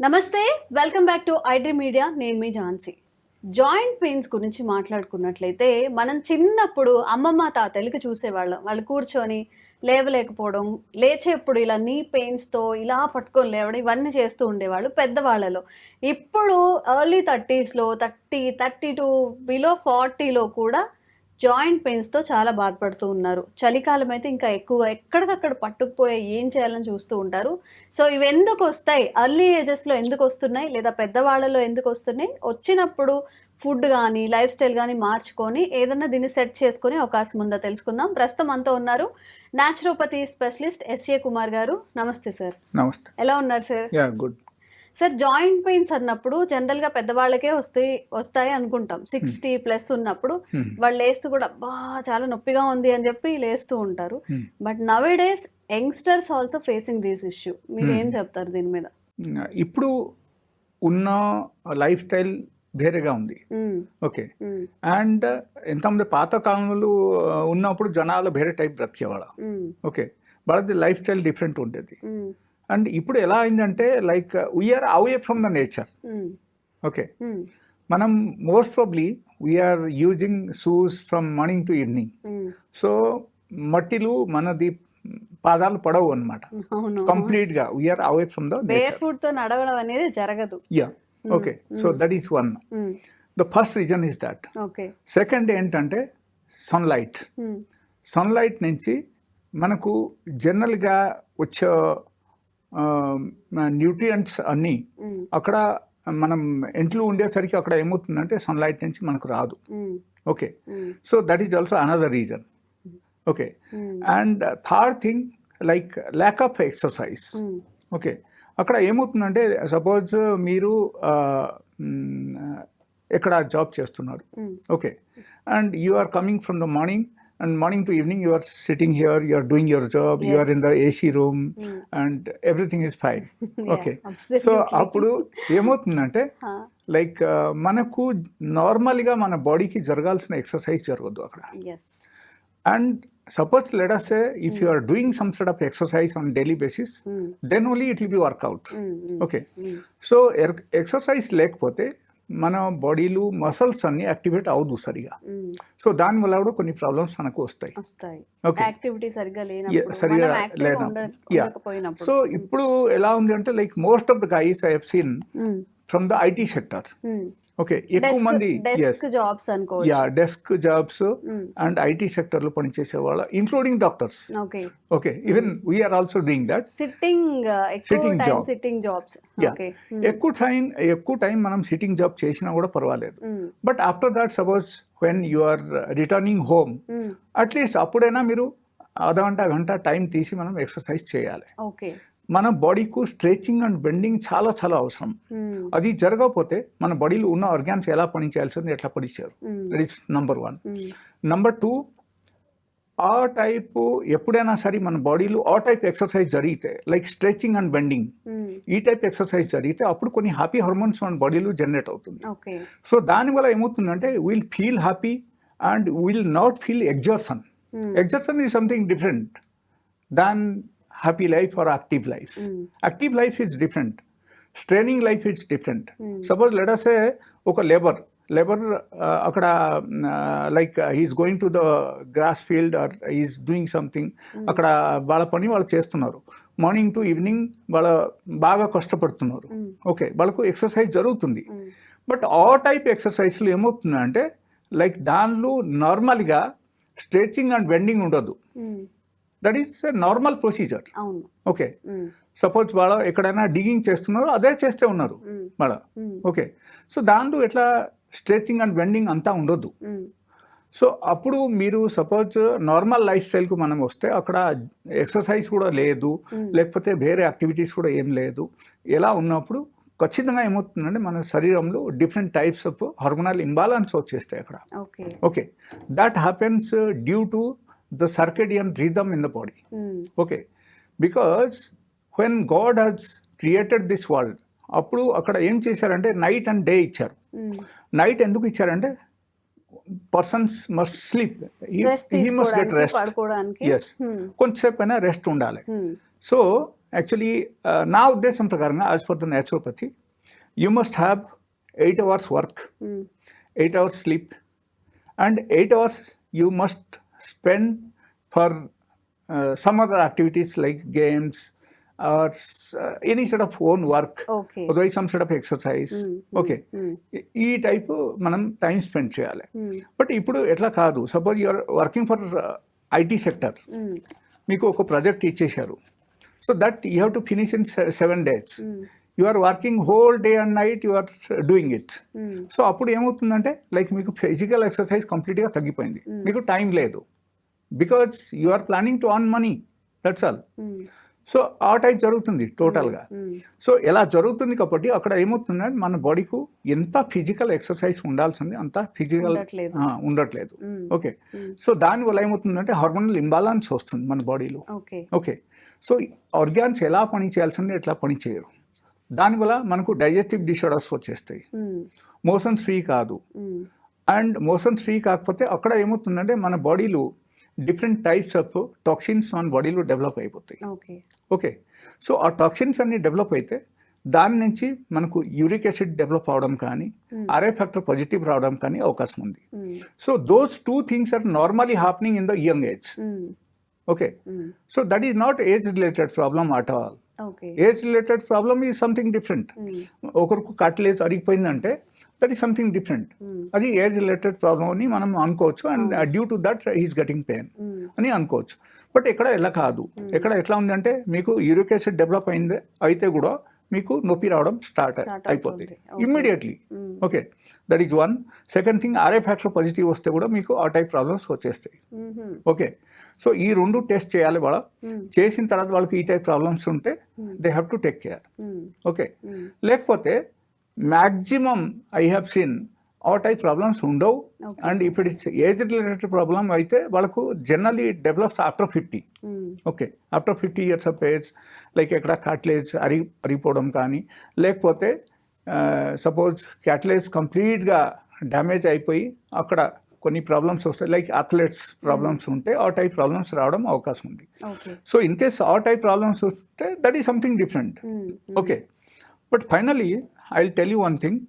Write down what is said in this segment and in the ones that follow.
నమస్తే welcome back to iDream media నేను మీ ఝాన్సీ. జాయింట్ పెయిన్స్ గురించి మాట్లాడుకున్నట్లయితే మనం చిన్నప్పుడు అమ్మమ్మ తాతయ్యలకి చూసేవాళ్ళం. వాళ్ళు కూర్చొని లేవలేకపోవడం లేచేప్పుడు ఇలా నీ పెయిన్స్తో ఇలా పట్టుకొని లేవడం ఇవన్నీ చేస్తూ ఉండేవాళ్ళు పెద్దవాళ్ళలో. ఇప్పుడు ఎర్లీ థర్టీస్లో థర్టీ థర్టీ టు బిలో ఫార్టీలో కూడా జాయింట్ పెయిన్స్తో చాలా బాధపడుతూ ఉన్నారు. చలికాలం అయితే ఇంకా ఎక్కువగా ఎక్కడికక్కడ పట్టుకుపోయి ఏం చేయాలని చూస్తూ ఉంటారు. సో ఇవి ఎందుకు వస్తాయి? అర్లీ ఏజెస్లో ఎందుకు వస్తున్నాయి? లేదా పెద్దవాళ్ళలో ఎందుకు వస్తున్నాయి? వచ్చినప్పుడు ఫుడ్ కానీ లైఫ్ స్టైల్ కానీ మార్చుకొని ఏదన్నా దీన్ని సెట్ చేసుకొని అవకాశం ఉందా తెలుసుకుందాం. ప్రస్తుతం అంతా ఉన్నారు న్యాచురోపతి స్పెషలిస్ట్ ఎస్ఏ కుమార్ గారు. నమస్తే సార్ నమస్తే. ఎలా ఉన్నారు sir good. Sir joint pains అన్నప్పుడు జనరల్గా పెద్దవాళ్ళకే వస్తాయి వస్తాయి అనుకుంటాం సిక్స్టీ ప్లస్ ఉన్నప్పుడు. వాళ్ళు లేస్తూ కూడా బా చాలా నొప్పిగా ఉంది అని చెప్పి లేస్తూ ఉంటారు. But now days youngsters also facing this issue మీరు ఏం చెప్తారు దీని మీద ఇప్పుడు ఉన్న లైఫ్ స్టైల్ వేరేగా ఉంది. ఓకే. అండ్ ఎంతమంది పాత కాలంలో ఉన్నప్పుడు జనాలు వేరే టైప్ బ్రతికేవాళ్ళ. ఓకే వాళ్ళది లైఫ్ స్టైల్ డిఫరెంట్ ఉండేది. అండ్ ఇప్పుడు ఎలా అయిందంటే like we are away from the nature. Okay. మనం most probably we are using shoes from morning to evening. So మట్టిలు మనది పాదాలు పడవు అనమాట అవును. కంప్లీట్గా we are away from the ఫుడ్తో నడవడం అనేది జరగదు. Yeah okay so that is one. The first reason is that okay second ఏంటంటే సన్లైట్. సన్లైట్ నుంచి మనకు జనరల్గా వచ్చే న్యూట్రియంట్స్ అన్నీ. అక్కడ మనం ఇంట్లో ఉండేసరికి అక్కడ ఏమవుతుందంటే సన్లైట్ నుంచి మనకు రాదు. Okay. So that is also another reason okay. And third thing like lack of exercise. Okay అక్కడ ఏమవుతుందంటే సపోజ్ మీరు ఎక్కడ జాబ్ చేస్తున్నారు. Okay and you are coming from the morning and morning to evening you are sitting here you are doing your job you are Yes. In the AC room Mm. And everything is fine okay absolutely. So అప్పుడు ఏమవుతుందంటే like మనకు నార్మల్గా మన బాడీకి జరగాల్సిన exercise జరగదు అక్కడ yes. And suppose let's if you are doing some side of exercise on daily basis. Then only it will be workout. Okay. So exercise లేకపోతే మన బాడీలు మసల్స్ అన్ని యాక్టివేట్ అవ్వదు సరిగా. సో దానివల్ల కూడా కొన్ని ప్రాబ్లమ్స్ మనకు వస్తాయి సరిగా. ఉండకపోయినప్పుడు సో ఇప్పుడు ఎలా ఉంది అంటే like most of the guys I have seen. From the IT sector. Okay ఎక్కువ మంది jobs yeah desk jobs. And IT సెక్టర్లో పనిచేసే వాళ్ళ including doctors okay even we are also doing that sitting time job. Sitting jobs yeah ఎక్కువ time ఎక్కువ time మనం sitting job చేసినా కూడా పర్వాలేదు. But after that suppose when you are returning home. At least అప్పుడైనా మీరు అర్ధగంట గంట టైం తీసి మనం ఎక్సర్సైజ్ చేయాలి. మన బాడీకు స్ట్రెచింగ్ అండ్ బెండింగ్ చాలా చాలా అవసరం Mm. అది జరగకపోతే మన బాడీలో ఉన్న ఆర్గాన్స్ ఎలా పనిచేయాల్సింది ఎట్లా పనిచేయరు. That is number one. Number two ఆ టైపు ఎప్పుడైనా సరే మన బాడీలో ఆ టైప్ ఎక్సర్సైజ్ జరిగితే లైక్ స్ట్రెచింగ్ అండ్ బెండింగ్. ఈ టైప్ ఎక్సర్సైజ్ జరిగితే అప్పుడు కొన్ని హ్యాపీ హార్మోన్స్ మన బాడీలో జనరేట్ అవుతుంది సో దానివల్ల ఏమవుతుందంటే will feel happy and will not feel exertion. Exertion is something different than happy life or active life Mm. Active life is different straining life is different. Suppose let's say ఒక labour labour అక్కడ like he's going to the grass field or is doing something అక్కడ వాళ్ళ పని వాళ్ళు చేస్తున్నారు morning to evening వాళ్ళ బాగా కష్టపడుతున్నారు. ఓకే వాళ్ళకు ఎక్సర్సైజ్ జరుగుతుంది. బట్ ఆ టైప్ ఎక్సర్సైజ్లు ఏమవుతుందంటే లైక్ దానిలో నార్మల్గా స్ట్రెచింగ్ అండ్ బెండింగ్ ఉండదు Mm. That is normal procedure okay. Suppose వాళ్ళ ఎక్కడైనా డిగింగ్ చేస్తున్నారు అదే చేస్తే ఉన్నారు. వాళ్ళ. ఓకే సో దాంట్లో ఎట్లా స్ట్రెచింగ్ అండ్ బెండింగ్ అంతా ఉండొద్దు. సో అప్పుడు మీరు సపోజ్ నార్మల్ లైఫ్ స్టైల్కు మనం వస్తే అక్కడ ఎక్సర్సైజ్ కూడా లేదు. లేకపోతే వేరే యాక్టివిటీస్ కూడా ఏం లేదు ఎలా ఉన్నప్పుడు ఖచ్చితంగా ఏమవుతుందంటే మన శరీరంలో different types of hormonal imbalance వచ్చేస్తాయి అక్కడ okay that happens due to the circadian rhythm in the body Mm. Okay because when God has created this world అప్పుడు అక్కడ ఏం చేశారంటే నైట్ అండ్ డే ఇచ్చారు. నైట్ ఎందుకు ఇచ్చారంటే persons must sleep he must get rest yes Hmm. కొంచెంసేపు అయినా rest ఉండాలి. Hmm. సో యాక్చువల్లీ నా ఉద్దేశం ప్రకారంగా as per the naturopathy you must have eight hours work eight hours sleep and eight hours you must spend for some other activities like games or any set of own work okay otherwise some set of exercise um, okay um, ఈ type మనం time spend చేయాలి. But ఇప్పుడు ఎట్లా కాదు suppose you're working for IT sector మీకు ఒక project ఇచ్చేశారు. So that you have to finish in seven days you are working whole day and night you are doing it so అప్పుడు ఏమవుతుందంటే like మీకు ఫిజికల్ ఎక్సర్సైజ్ కంప్లీట్గా తగ్గిపోయింది. మీకు time లేదు. Because you are planning to on money that's all so ఆ type జరుగుతుంది టోటల్గా సో ఎలా జరుగుతుంది కాబట్టి అక్కడ ఏమవుతుందంటే మన బాడీకు ఎంత ఫిజికల్ ఎక్సర్సైజ్ ఉండాల్సింది అంత ఫిజికల్ ఉండట్లేదు. ఓకే సో దానివల్ల ఏమవుతుందంటే హార్మోనల్ ఇంబాలన్స్ వస్తుంది మన బాడీలో ఓకే సో ఆర్గాన్స్ ఎలా పని చేయాల్సింది ఎట్లా పని చేయరు. దానివల్ల మనకు డైజెస్టివ్ డిసార్డర్స్ వచ్చేస్తాయి. మోషన్స్ ఫ్రీ కాదు. అండ్ మోషన్స్ ఫ్రీ కాకపోతే అక్కడ ఏమవుతుందంటే మన బాడీలో డిఫరెంట్ టైప్స్ ఆఫ్ టాక్సిన్స్ మన బాడీలో డెవలప్ అయిపోతాయి. ఓకే. సో ఆ టాక్సిన్స్ అన్ని డెవలప్ అయితే దాని నుంచి మనకు యూరిక్ యాసిడ్ డెవలప్ అవడం కానీ ఆర్ఏ ఫ్యాక్టర్ పాజిటివ్ రావడం కానీ అవకాశం ఉంది. ఉమ్, so those two things are normally happening in the young age okay. Um, so that is not age related problem at all age related problem is something different ఒకరికి cartilage అరిగిపోయిందంటే that is something different అది age related problem అని మనం అనుకోవచ్చు and due to that is getting pain అని అనుకోవచ్చు. But ఇక్కడ ఎలా కాదు. ఇక్కడ ఎట్లా ఉందంటే మీకు యూరిక్ యాసిడ్ డెవలప్ అయింది అయితే కూడా మీకు నొప్పి రావడం start. Okay. Immediately okay that is one second thing RA factor positive వస్తే కూడా మీకు ఆ టైప్ ప్రాబ్లమ్స్ వచ్చేస్తాయి. ఓకే సో ఈ రెండు టెస్ట్ చేయాలి వాళ్ళ. ఉమ్, చేసిన తర్వాత వాళ్ళకి ఈ టైప్ ప్రాబ్లమ్స్ ఉంటే they have to take care okay లేకపోతే మ్యాక్సిమం ఐ హ్యావ్ సీన్ ఆ టైప్ ప్రాబ్లమ్స్ ఉండవు. అండ్ ఇప్పుడు ఏజ్ రిలేటెడ్ ప్రాబ్లమ్ అయితే వాళ్ళకు generally develops after fifty okay after fifty years of age like ఎక్కడ క్యాట్లేజ్ అరి అరిగిపోవడం కానీ లేకపోతే సపోజ్ క్యాట్లేజ్ కంప్లీట్గా డ్యామేజ్ అయిపోయి అక్కడ కొన్ని ప్రాబ్లమ్స్ వస్తాయి లైక్ అథ్లెట్స్ ప్రాబ్లమ్స్ ఉంటే ఆ టైప్ ప్రాబ్లమ్స్ రావడం అవకాశం ఉంది. సో ఇన్ కేస్ ఆ టైప్ ప్రాబ్లమ్స్ వస్తే that is something different okay but finally I will tell you one thing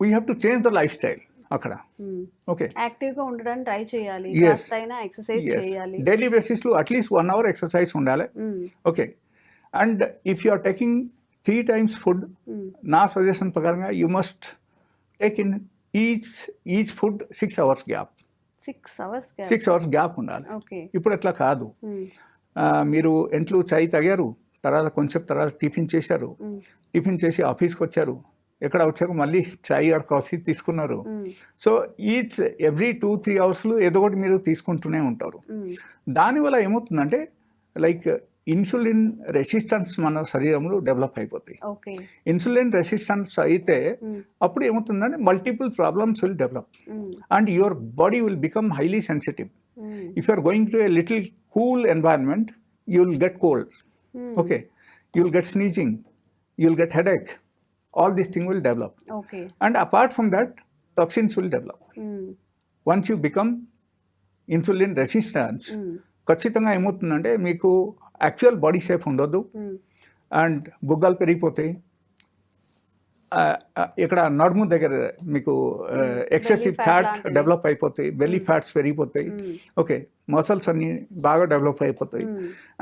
we have to change the life style అక్కడ. Okay యాక్టివ్గా ఉండడానికి ట్రై చేయాలి. ఎక్సర్సైజ్ చేయాలి. డైలీ బేసిస్లో at least one hour exercise ఉండాలి. Okay and if you are taking three times food నా suggestion ప్రకారంగా you must take in each each food six hours gap six hours six hours gap ఉండాలి. ఇప్పుడు అట్లా కాదు. ఆ, మీరు ఇంట్లో చాయ్ తాగారు? తర్వాత కొంచెం తర్వాత టిఫిన్ చేశారు. టిఫిన్ చేసి ఆఫీస్కి వచ్చారు ఎక్కడ వచ్చారు? మళ్ళీ చాయ్ ఆర్ కాఫీ తీసుకున్నారు. So each every two three అవర్స్లో ఏదో ఒకటి మీరు తీసుకుంటూనే ఉంటారు. దానివల్ల ఏమవుతుందంటే లైక్ ఇన్సులిన్ రెసిస్టెన్స్ మన శరీరంలో డెవలప్ అయిపోతాయి. ఇన్సులిన్ రెసిస్టెన్స్ అయితే అప్పుడు ఏమవుతుందంటే multiple problems will develop. And your body will become highly sensitive. If you are going to a little cool environment you will get cold. Okay you'll get sneezing you'll get headache all these things will develop okay and apart from that toxins will develop um, once you become insulin resistance ఖచ్చితంగా ఏమవుతుందంటే మీకు actual body shape ఉండదు and బుగ్గలు పెరిగిపోతాయి ఇక్కడ నడుము దగ్గర మీకు ఎక్సెసివ్ ఫ్యాట్. డెవలప్ అయిపోతాయి బెల్లీ ఫ్యాట్స్ పెరిగిపోతాయి. ఓకే మసల్స్ అన్ని బాగా డెవలప్ అయిపోతాయి.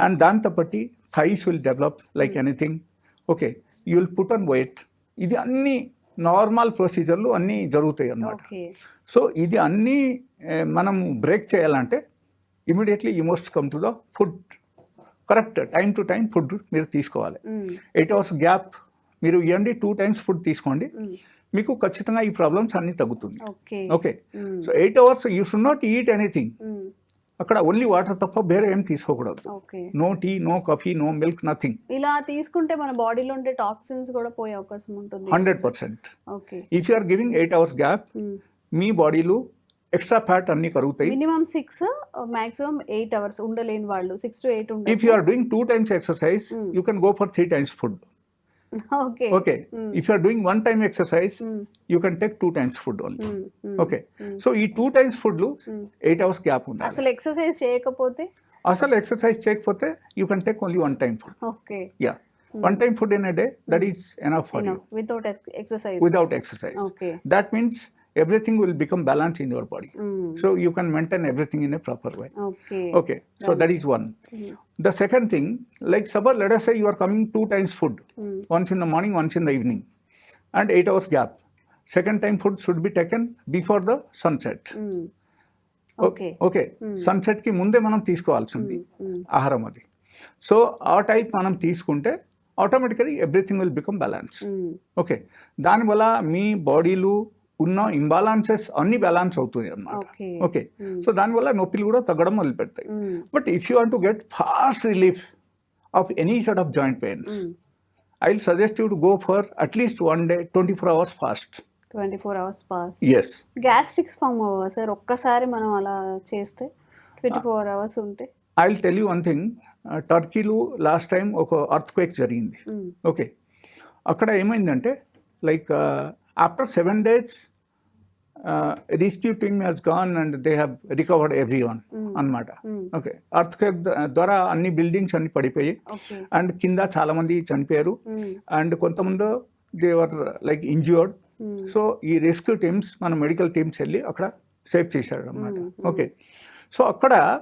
అండ్ దాంతో బట్టి thighs will develop like anything okay you will put on weight ఇది అన్ని నార్మల్ ప్రొసీజర్లు అన్నీ జరుగుతాయి అన్నమాట. సో ఇది అన్నీ మనం బ్రేక్ చేయాలంటే immediately you must come to the food correct time to time food మీరు తీసుకోవాలి. ఎయిట్ అవర్స్ గ్యాప్ మీరు ఇవ్వండి టూ టైమ్స్ ఫుడ్ తీసుకోండి. మీకు ఖచ్చితంగా ఈ ప్రాబ్లమ్స్ అన్నీ తగ్గుతుంది. Okay. So eight hours you should not eat anything అక్కడ ఓన్లీ వాటర్ తప్ప వేరే ఏం తీసుకోకూడదు. No tea no coffee no milk nothing ఇలా తీసుకుంటే మన బాడీలో ఉండే టాక్సిన్స్ కూడా పోయే అవకాశం ఉంటుంది. Hundred percent if you are giving eight hours gap మీ బాడీలో ఎక్స్ట్రా ఫ్యాట్ అన్ని కరుగుతాయి. Minimum six maximum eight hours ఉండలేని వాళ్ళు six to eight if you are doing two times exercise. You can go for three times food okay okay Mm. If you are doing one time exercise you can take two times food only okay so ఈ two times ఫుడ్లు eight hours gap ఉండాలి. అసలు exercise చేయకపోతే? అసలు exercise చేయకపోతే you can take only one time food okay yeah one time food in a day that is enough for you without exercise without exercise. Okay That means everything will become balanced in your body. So you can maintain everything in a proper way. Okay Okay, so that is one. The second thing, like suppose let us say you are coming two times food, once in the morning, once in the evening, and eight hours gap. Second time food should be taken before the sunset. Okay okay సన్సెట్కి ముందే మనం తీసుకోవాల్సింది ఆహారం అది so ఆ type మనం తీసుకుంటే automatically everything will become balance okay దానివల్ల మీ బాడీలు ఉన్న ఇంబాలాన్సెస్ అన్ని బ్యాలెన్స్ అవుతాయి అన్నమాట. ఓకే. ఓకే. సో దానివల్ల నొప్పిలు కూడా తగ్గడం మొదలు పెడతాయి but if you want to get fast relief of any side of joint pains I will suggest you to go for at least one day twenty four hours fast twenty four hours pass ఎస్ gastrics form అవ్వవా sir? ఒక్కసారి మనం అలా చేస్తే twenty four hours ఉంటే. I will tell you one thing టర్కీలో last time ఒక earthquake జరిగింది. Okay అక్కడ ఏమైందంటే like after seven days rescue team has gone and they have recovered everyone అనమాట ఓకే అర్త్ క్వేక్ ద్వారా అన్ని బిల్డింగ్స్ అన్ని పడిపోయి అండ్ కింద చాలా మంది చనిపోయారు అండ్ కొంతమంది they were like injured so ఈ రెస్క్యూ టీమ్స్ మన మెడికల్ టీమ్స్ వెళ్ళి అక్కడ సేవ్ చేశారు అనమాట ఓకే సో అక్కడ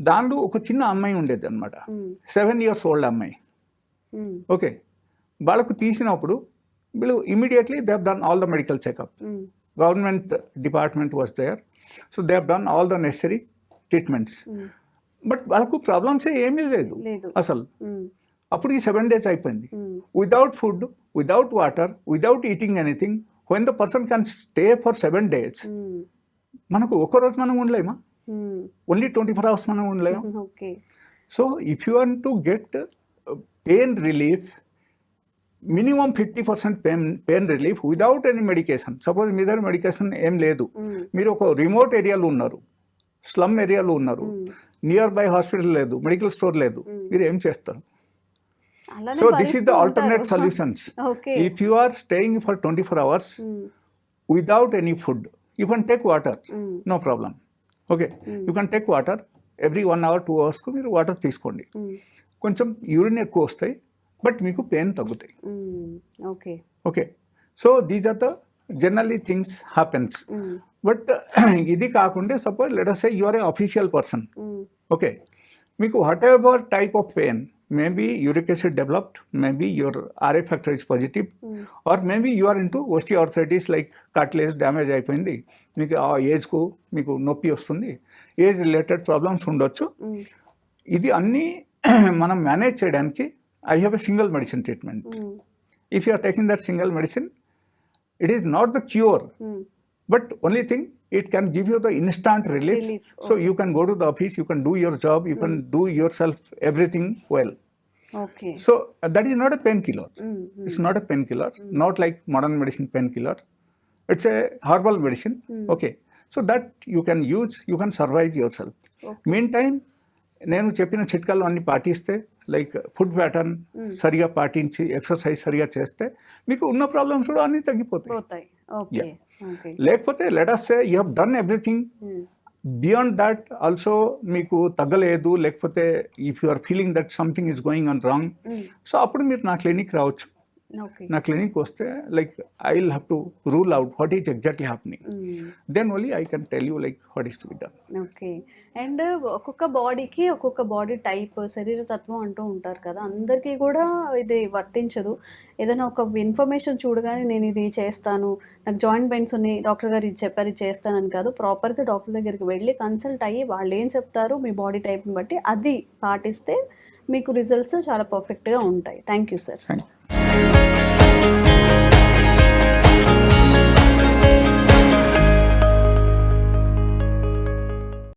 దానిలో ఒక చిన్న అమ్మాయి ఉండేది అనమాట సెవెన్ ఇయర్స్ ఓల్డ్ అమ్మాయి. ఓకే వాళ్ళకు తీసినప్పుడు వీళ్ళు immediately they have done all the medical checkup government department was there so they have done all the necessary treatments but వాళ్ళకు ప్రాబ్లమ్స్ ఏమీ లేదు అసలు. అప్పుడు ఈ సెవెన్ డేస్ అయిపోయింది. Without food without water without eating anything when the person can stay for seven days మనకు ఒక రోజు మనం ఉండలేమా? ఓన్లీ ట్వంటీ ఫోర్ అవర్స్ మనం ఉండలేము? So if you want to get pain relief minimum fifty percent pain pain relief without any medication. Suppose మీ దగ్గర medication ఏం లేదు. మీరు ఒక రిమోట్ ఏరియాలో ఉన్నారు. స్లమ్ ఏరియాలో ఉన్నారు. నియర్ బై హాస్పిటల్ లేదు. మెడికల్ స్టోర్ లేదు. మీరు ఏం చేస్తారు? So this is the alternate. Solutions if you are staying for twenty four hours without any food you can take water. no problem. Okay you can take water every one hour two అవర్స్కు మీరు water తీసుకోండి. కొంచెం urine ఎక్కువ వస్తాయి. But మీకు pain తగ్గుతాయి. Okay. Okay. So these are the generally things happens. But ఇది కాకుండా suppose let us say you are a official person. Okay. మీకు whatever type of pain maybe uric acid developed maybe your RA factor is positive or maybe you are into osteoarthritis like cartilage damage అయిపోయింది. మీకు ఆ ఏజ్కు మీకు నొప్పి వస్తుంది. Age related problems ఉండొచ్చు. ఇది అన్నీ మనం మేనేజ్ చేయడానికి I have a single medicine treatment if you are taking that single medicine it is not the cure but only thing it can give you the instant relief, Relief, so you can go to the office you can do your job you can do yourself everything well okay so uh, that is not a painkiller it's not a painkiller not like modern medicine painkiller it's a herbal medicine okay so that you can use you can survive yourself meantime నేను చెప్పిన చిట్కాలు అన్ని పాటిస్తే like food pattern సరిగా పాటించి exercise సరిగా చేస్తే మీకు ఉన్న ప్రాబ్లమ్స్ కూడా అన్ని తగ్గిపోతాయి. లేకపోతే let us say you have done everything beyond that also మీకు తగ్గలేదు లేకపోతే if you are feeling that something is going on wrong so అప్పుడు మీరు నా క్లినిక్ రావచ్చు. నా క్లినిక్ వస్తే like I will have to rule out what is exactly happening then only I can tell you like what is to be done okay and ఒక్కొక్క బాడీకి ఒక్కొక్క body type శరీర తత్వం అంటూ ఉంటారు కదా. అందరికీ కూడా ఇది వర్తించదు. ఏదైనా ఒక ఇన్ఫర్మేషన్ చూడగానే నేను ఇది చేస్తాను నాకు జాయింట్ పెయిన్స్ ఉన్నాయి డాక్టర్ గారు ఇది చెప్పారు ఇది చేస్తానని కాదు. ప్రాపర్గా డాక్టర్ దగ్గరికి వెళ్ళి కన్సల్ట్ అయ్యి వాళ్ళు ఏం చెప్తారు మీ బాడీ టైప్ని బట్టి అది పాటిస్తే మీకు రిజల్ట్స్ చాలా పర్ఫెక్ట్గా ఉంటాయి. Thank you sir thank you